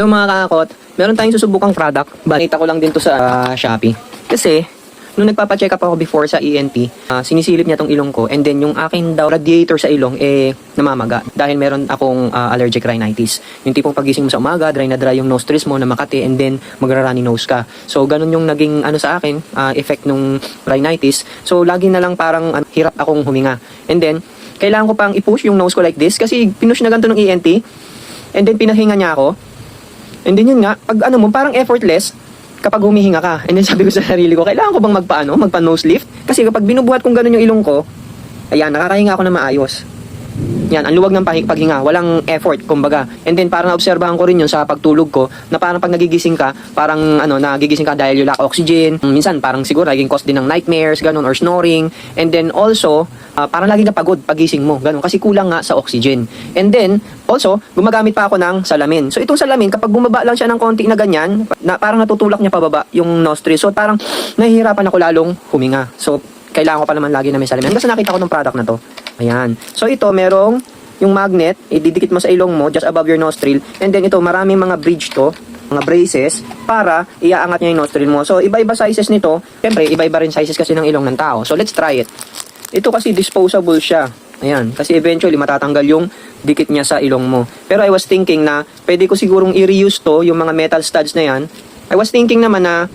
So mga kakakot, meron tayong susubukang product. Balita ko lang din to sa ah, Shopee. Kasi, nung nagpapacheck up ako before sa ENT, ah, sinisilip niya tong ilong ko and then yung akin daw radiator sa ilong eh namamaga dahil meron akong ah, allergic rhinitis. Yung tipong pagising mo sa umaga, dry na dry yung nostrils mo na makati and then magra-runny nose ka. So ganun yung naging ano sa akin, ah, effect nung rhinitis. So lagi na lang parang ah, hirap akong huminga. And then, kailangan ko pang i-push yung nose ko like this kasi pinush na ganito ng ENT. And then pinahinga niya ako. And then yun nga, pag ano mo, parang effortless kapag humihinga ka. And then sabi ko sa sarili ko, kailangan ko bang magpaano, magpa nose lift? Kasi kapag binubuhat kong ganun yung ilong ko, ayan, nakakahinga ako na maayos. Yan, ang luwag ng paghinga, walang effort, kumbaga. And then parang naobserbahan ko rin yun sa pagtulog ko, na parang pag nagigising ka, parang ano, nagigising ka dahil you lack oxygen. Minsan parang siguro naging cause din ng nightmares, ganun, or snoring. And then also, ah, parang lagi ka pagod pagising mo, ganun, kasi kulang nga sa oxygen. And then, also, gumagamit pa ako ng salamin. So itong salamin, kapag bumaba lang siya ng konti na ganyan, na, parang natutulak niya pababa yung nostril. So parang nahihirapan ako lalong huminga. So kailangan ko pa naman lagi na may salamin. Kasi nakita ko ng product na to. Ayan. So ito, merong yung magnet, ididikit mo sa ilong mo, just above your nostril. And then ito, maraming mga bridge to, mga braces, para iaangat niya yung nostril mo. So, iba-iba sizes nito. Siyempre, iba-iba rin sizes kasi ng ilong ng tao. So, let's try it. Ito kasi disposable siya. Ayan. Kasi eventually, matatanggal yung dikit niya sa ilong mo. Pero I was thinking na, pwede ko sigurong i-reuse to, yung mga metal studs na yan. I was thinking naman na,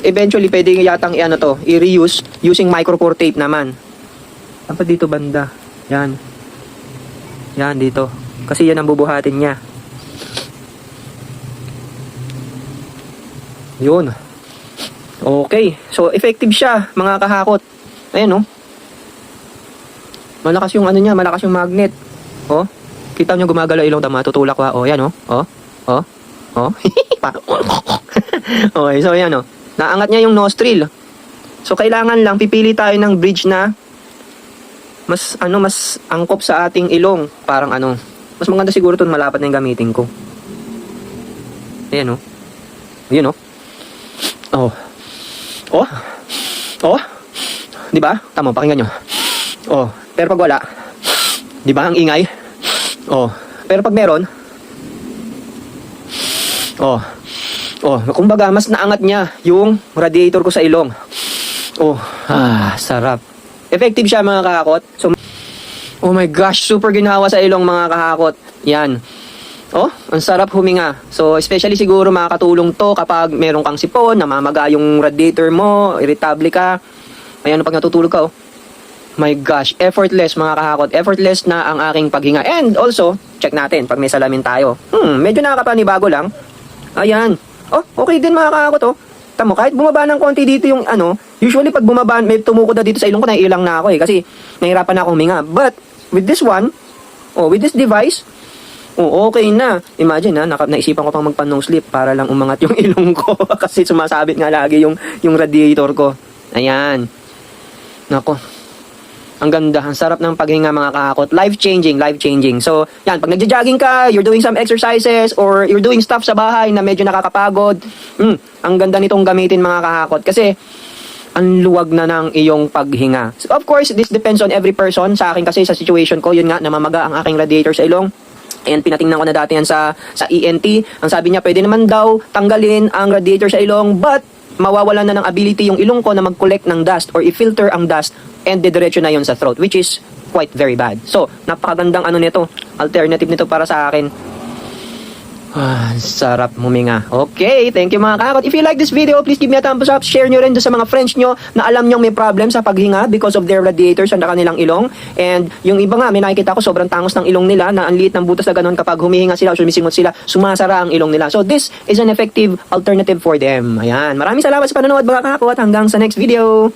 eventually, pwede yatang i-ano to, i-reuse using micropore tape naman. Dapat dito banda. Yan. Yan, dito. Kasi yan ang bubuhatin niya. Yun. Okay. So, effective siya, mga kahakot. Ayan, oh. Malakas yung ano niya, malakas yung magnet. Oh. Kita niyo gumagalaw ilong tama, tutulak wa. Oh, yan, oh. Oh. Oh. Oh. Okay, so yan, oh. Naangat niya yung nostril. So, kailangan lang pipili tayo ng bridge na mas ano mas angkop sa ating ilong. Parang ano mas maganda siguro 'tong malapat na yung gamitin ko. Ayan oh. Ayan oh. Oh. Oh. Oh. Di ba? Tama pakinggan nyo. Oh. Pero pag wala di ba ang ingay? Oh. Pero pag meron oh. Oh. Kumbaga mas naangat niya yung radiator ko sa ilong. Oh. Ah sarap Effective siya mga kahakot. So, oh my gosh, super ginawa sa ilong mga kahakot. Yan. Oh, ang sarap huminga. So, especially siguro makakatulong to kapag meron kang sipon, namamaga yung radiator mo, irritable ka. Ayan, pag natutulog ka, oh. My gosh, effortless mga kahakot. Effortless na ang aking paghinga. And also, check natin pag may salamin tayo. Hmm, medyo nakakapanibago lang. Ayan. Oh, okay din mga kahakot, oh. Tamo, kahit bumaba ng konti dito yung ano, usually pag bumaba, may tumuko na dito sa ilong ko, naiilang na ako eh, kasi nahirapan na akong huminga. But, with this one, oh, with this device, oh, okay na. Imagine ha, naka, naisipan ko pang magpa-nose lift para lang umangat yung ilong ko kasi sumasabit nga lagi yung, yung radiator ko. Ayan. Nako. Ang ganda, ang sarap ng paghinga mga kakakot. Life-changing, life-changing. So, yan, pag nagja-jogging ka, you're doing some exercises, or you're doing stuff sa bahay na medyo nakakapagod, mm, ang ganda nitong gamitin mga kakakot. Kasi, ang luwag na ng iyong paghinga. So, of course, this depends on every person. Sa akin kasi, sa situation ko, yun nga, namamaga ang aking radiator sa ilong. And pinatingnan ko na dati yan sa, sa ENT. Ang sabi niya, pwede naman daw tanggalin ang radiator sa ilong, but mawawalan na ng ability yung ilong ko na mag-collect ng dust or i-filter ang dust and didiretso na yon sa throat, which is quite very bad. So, napakagandang ano nito, alternative nito para sa akin. Ah, sarap huminga. Okay, thank you mga kakot. If you like this video, please give me a thumbs up. Share nyo rin sa mga friends nyo na alam nyo may problem sa paghinga because of their radiators sa kanilang ilong. And yung iba nga, may nakikita ko sobrang tangos ng ilong nila na ang liit ng butas na ganun kapag humihinga sila o sumisingot sila, sumasara ang ilong nila. So this is an effective alternative for them. Ayan. Maraming salamat sa panonood mga kakot. Hanggang sa next video.